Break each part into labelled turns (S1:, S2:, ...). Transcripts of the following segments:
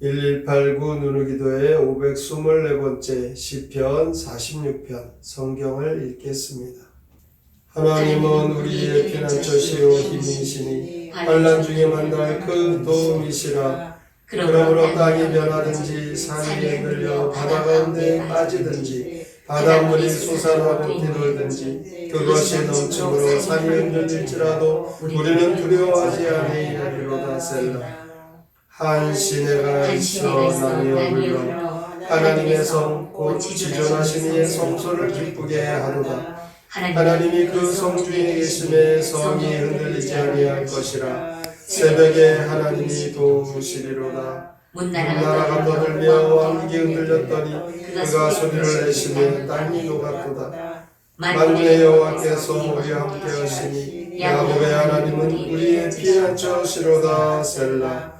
S1: 1189 누누기도의 524번째 시편 46편 성경을 읽겠습니다. 하나님은 우리의 피난처시요 힘이시니 환난 중에 만날 그 도움이시라 그러므로 땅이 변하든지 산이 흔들려 바다 가운데 빠지든지 바닷물이 솟아나고 뒤돌든지 그것이 넘침으로 산이 흔들릴지라도 우리는 두려워하지 아니하리로다 셀라 한 시내가 있어 나뉘어 불러 하나님의 성 곧 지존하신 이의 성소를 기쁘게 하도다. 하나님이 그 성 중에 계심에 성이 흔들리지 아니할 것이라. 새벽에 하나님이 도우시리로다. 나라가 떠들며 왕국이 흔들렸더니 그가 소리를 내시며 땅이 녹았도다. 만군의 여호와께서 우리와 함께 하시니 야곱의 하나님은 우리의 피난처시로다 셀라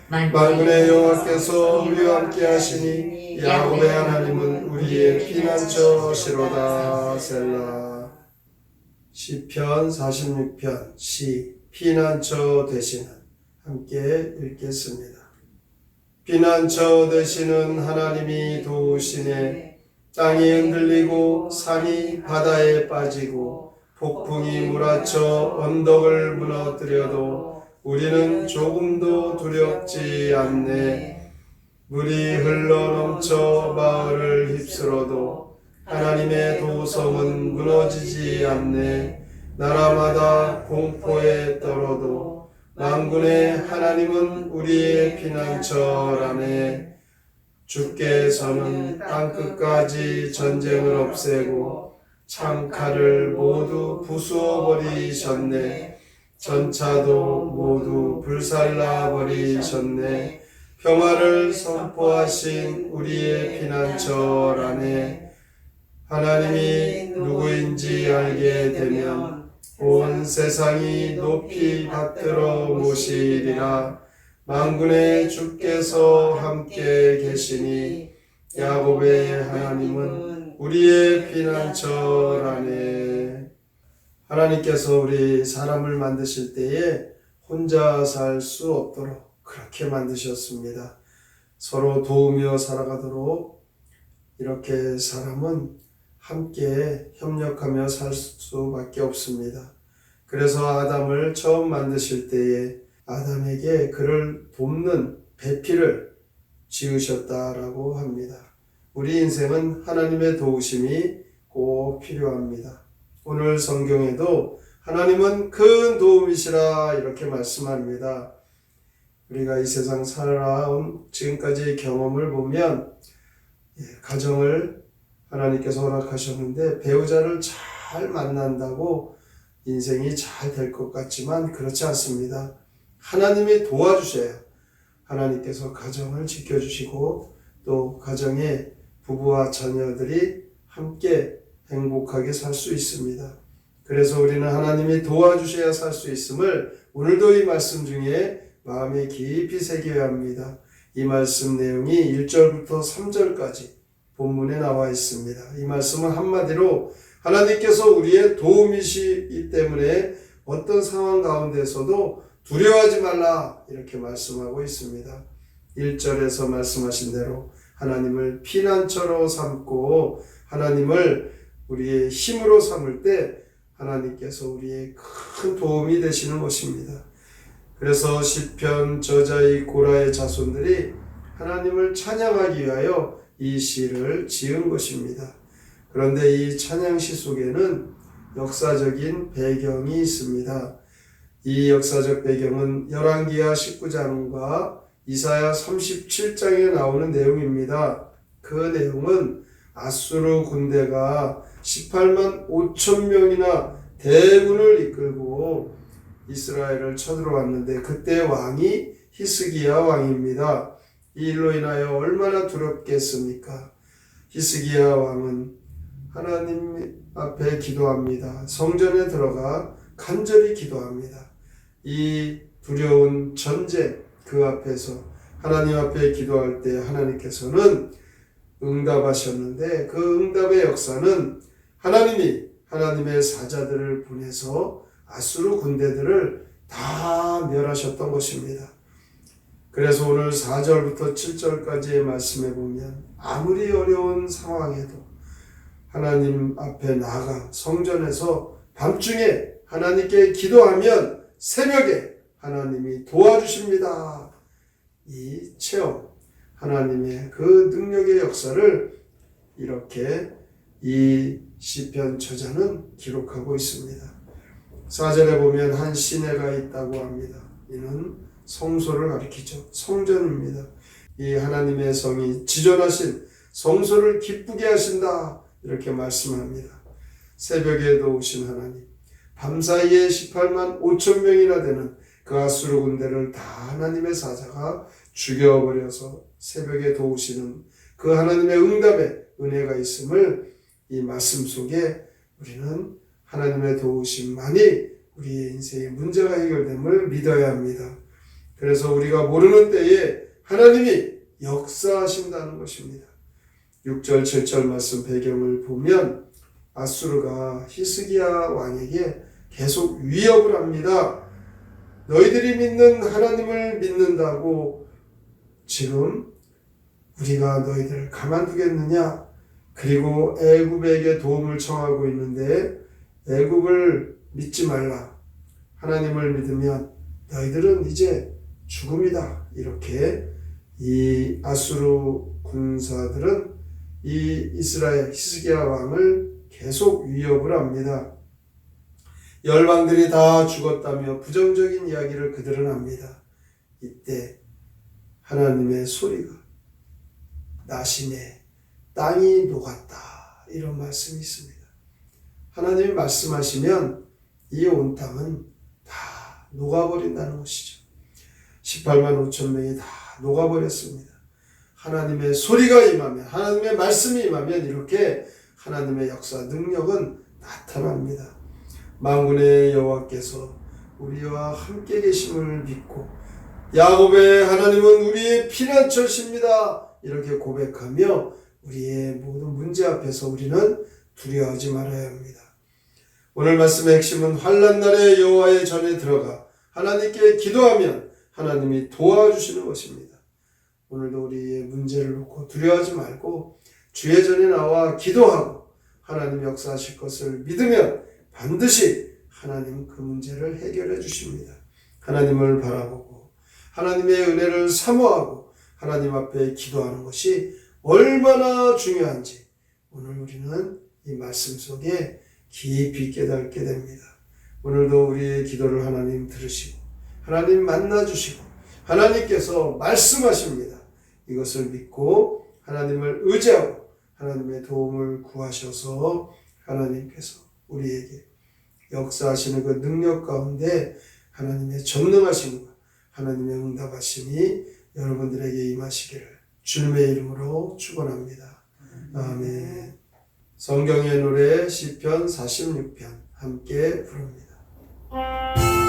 S2: 만군의
S1: 여호와께서 우리와 함께 하시니 야곱의 하나님은 우리의 피난처시로다. 셀라 시편 46편 시 피난처 되시는 함께 읽겠습니다. 피난처 되시는 하나님이 도우시네. 땅이 흔들리고 산이 바다에 빠지고 폭풍이 몰아쳐 언덕을 무너뜨려도 우리는 조금도 두렵지 않네. 물이 흘러 넘쳐 마을을 휩쓸어도 하나님의 도성은 무너지지 않네. 나라마다 공포에 떨어도 만군의 하나님은 우리의 피난처라네. 주께서는 땅끝까지 전쟁을 없애고 창칼을 모두 부수어 버리셨네. 전차도 모두 불살라 버리셨네. 평화를 선포하신 우리의 피난처라네. 하나님이 누구인지 알게 되면 온 세상이 높이 받들어 모시리라. 만군의 주께서 함께 계시니 야곱의 하나님은 우리의 피난처라네. 하나님께서 우리 사람을 만드실 때에 혼자 살 수 없도록 그렇게 만드셨습니다. 서로 도우며 살아가도록 이렇게 사람은 함께 협력하며 살 수밖에 없습니다. 그래서 아담을 처음 만드실 때에 아담에게 그를 돕는 배필을 지으셨다라고 합니다. 우리 인생은 하나님의 도우심이 꼭 필요합니다. 오늘 성경에도 하나님은 큰 도움이시라 이렇게 말씀합니다. 우리가 이 세상 살아온 지금까지의 경험을 보면 예, 가정을 하나님께서 허락하셨는데 배우자를 잘 만난다고 인생이 잘 될 것 같지만 그렇지 않습니다. 하나님이 도와주셔야 하나님께서 가정을 지켜주시고 또 가정의 부부와 자녀들이 함께 행복하게 살 수 있습니다. 그래서 우리는 하나님이 도와주셔야 살 수 있음을 오늘도 이 말씀 중에 마음에 깊이 새겨야 합니다. 이 말씀 내용이 1절부터 3절까지 본문에 나와 있습니다. 이 말씀은 한마디로 하나님께서 우리의 도움이시기 때문에 어떤 상황 가운데서도 두려워하지 말라 이렇게 말씀하고 있습니다. 1절에서 말씀하신 대로 하나님을 피난처로 삼고 하나님을 우리의 힘으로 삼을 때 하나님께서 우리의 큰 도움이 되시는 것입니다. 그래서 시편 저자의 고라의 자손들이 하나님을 찬양하기 위하여 이 시를 지은 것입니다. 그런데 이 찬양시 속에는 역사적인 배경이 있습니다. 이 역사적 배경은 열왕기하 19장과 이사야 37장에 나오는 내용입니다. 그 내용은 아수르 군대가 18만 5천 명이나 대군을 이끌고 이스라엘을 쳐들어왔는데 그때 왕이 히스기야 왕입니다. 이 일로 인하여 얼마나 두렵겠습니까? 히스기야 왕은 하나님 앞에 기도합니다. 성전에 들어가 간절히 기도합니다. 이 두려운 전쟁 그 앞에서 하나님 앞에 기도할 때 하나님께서는 응답하셨는데 그 응답의 역사는 하나님이 하나님의 사자들을 보내서 아수르 군대들을 다 멸하셨던 것입니다. 그래서 오늘 4절부터 7절까지의 말씀에 보면 아무리 어려운 상황에도 하나님 앞에 나가 성전에서 밤중에 하나님께 기도하면 새벽에 하나님이 도와주십니다. 이 체험, 하나님의 그 능력의 역사를 이렇게 이 시편 저자는 기록하고 있습니다. 4절에 보면 한 시내가 있다고 합니다. 이는 성소를 가리키죠. 성전입니다. 이 하나님의 성이 지존하신 성소를 기쁘게 하신다. 이렇게 말씀합니다. 새벽에도 오신 하나님. 밤사이에 18만 5천 명이나 되는 그 아수르 군대를 다 하나님의 사자가 죽여버려서 새벽에 도우시는 그 하나님의 응답에 은혜가 있음을 이 말씀 속에 우리는 하나님의 도우심만이 우리의 인생의 문제가 해결됨을 믿어야 합니다. 그래서 우리가 모르는 때에 하나님이 역사하신다는 것입니다. 6절, 7절 말씀 배경을 보면 아수르가 히스기야 왕에게 계속 위협을 합니다. 너희들이 믿는 하나님을 믿는다고 지금 우리가 너희들을 가만두겠느냐? 그리고 애굽에게 도움을 청하고 있는데 애굽을 믿지 말라. 하나님을 믿으면 너희들은 이제 죽음이다. 이렇게 이 아수르 군사들은 이 이스라엘 히스기야 왕을 계속 위협을 합니다. 열방들이 다 죽었다며 부정적인 이야기를 그들은 합니다. 이때 하나님의 소리가 나시네 땅이 녹았다 이런 말씀이 있습니다. 하나님이 말씀하시면 이 온 땅은 다 녹아버린다는 것이죠. 18만 5천 명이 다 녹아버렸습니다. 하나님의 소리가 임하면 하나님의 말씀이 임하면 이렇게 하나님의 역사 능력은 나타납니다. 만군의 여호와께서 우리와 함께 계심을 믿고 야곱의 하나님은 우리의 피난처십니다. 이렇게 고백하며 우리의 모든 문제 앞에서 우리는 두려워하지 말아야 합니다. 오늘 말씀의 핵심은 환란 날에 여호와의 전에 들어가 하나님께 기도하면 하나님이 도와주시는 것입니다. 오늘도 우리의 문제를 놓고 두려워하지 말고 주의 전에 나와 기도하고 하나님 역사하실 것을 믿으면 반드시 하나님 그 문제를 해결해 주십니다. 하나님을 바라보고 하나님의 은혜를 사모하고 하나님 앞에 기도하는 것이 얼마나 중요한지 오늘 우리는 이 말씀 속에 깊이 깨닫게 됩니다. 오늘도 우리의 기도를 하나님 들으시고 하나님 만나 주시고 하나님께서 말씀하십니다. 이것을 믿고 하나님을 의지하고 하나님의 도움을 구하셔서 하나님께서 우리에게 역사하시는 그 능력 가운데 하나님의 전능하심과 하나님의 응답하심이 여러분들에게 임하시기를 주님의 이름으로 축원합니다. 아멘. 성경의 노래 시편 46편 함께 부릅니다.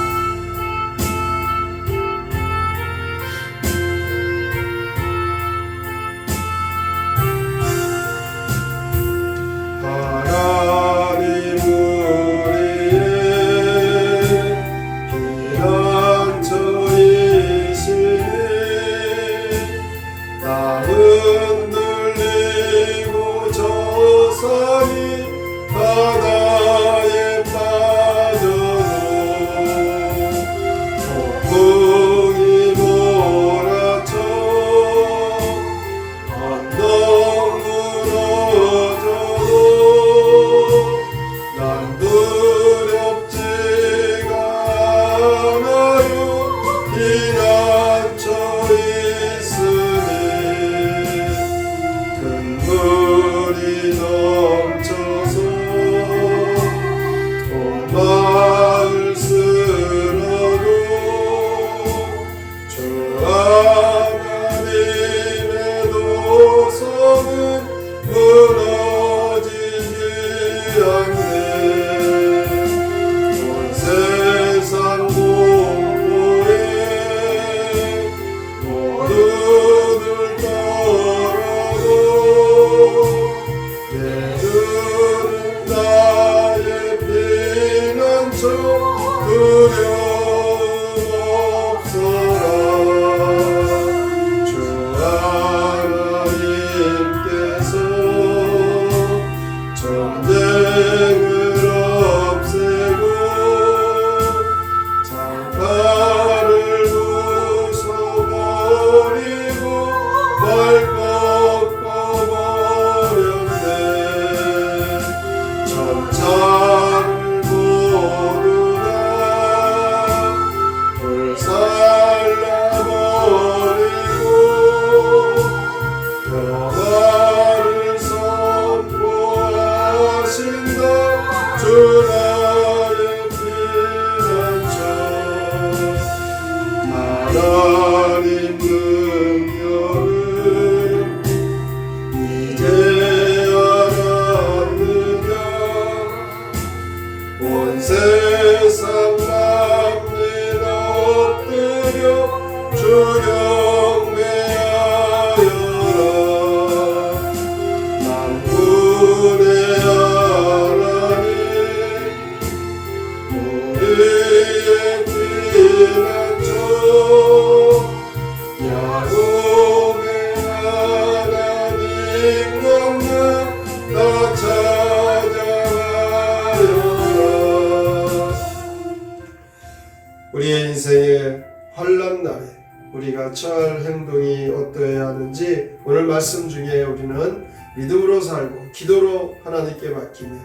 S1: 우리가 처할 행동이 어떠해야 하는지 오늘 말씀 중에 우리는 믿음으로 살고 기도로 하나님께 맡기며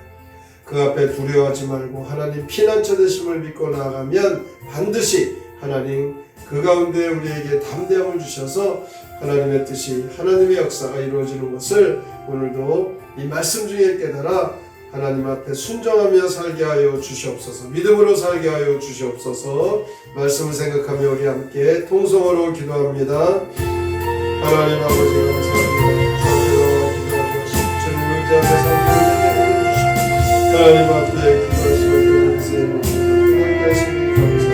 S1: 그 앞에 두려워하지 말고 하나님 피난처 되심을 믿고 나아가면 반드시 하나님 그 가운데 우리에게 담대함을 주셔서 하나님의 뜻이 하나님의 역사가 이루어지는 것을 오늘도 이 말씀 중에 깨달아 하나님 앞에 순종하며 살게 하여 주시옵소서. 믿음으로 살게 하여 주시옵소서. 말씀을 생각하며 우리 함께 통성으로 기도합니다. 하나님 아버지 감사합니다 기도하며 주님 의지하며 살게 주시옵소서 하나님 앞에 기도하시며 그 인생을 하나님 감사합니다.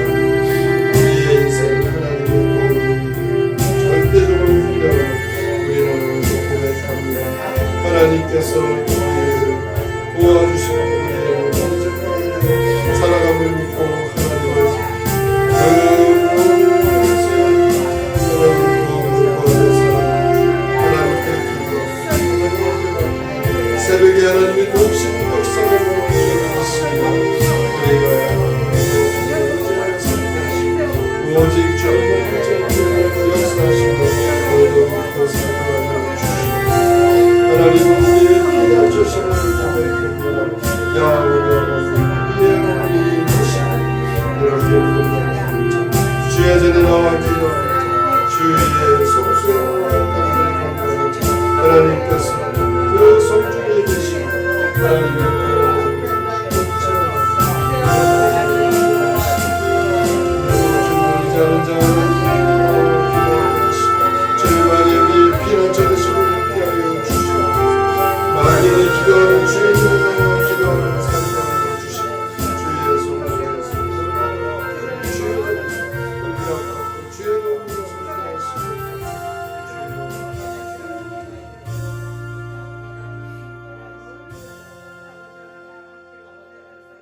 S1: 우리의 인생 하나님의 도움이 절대적으로 필요한 우리는 오늘 고백합니다 하나님께서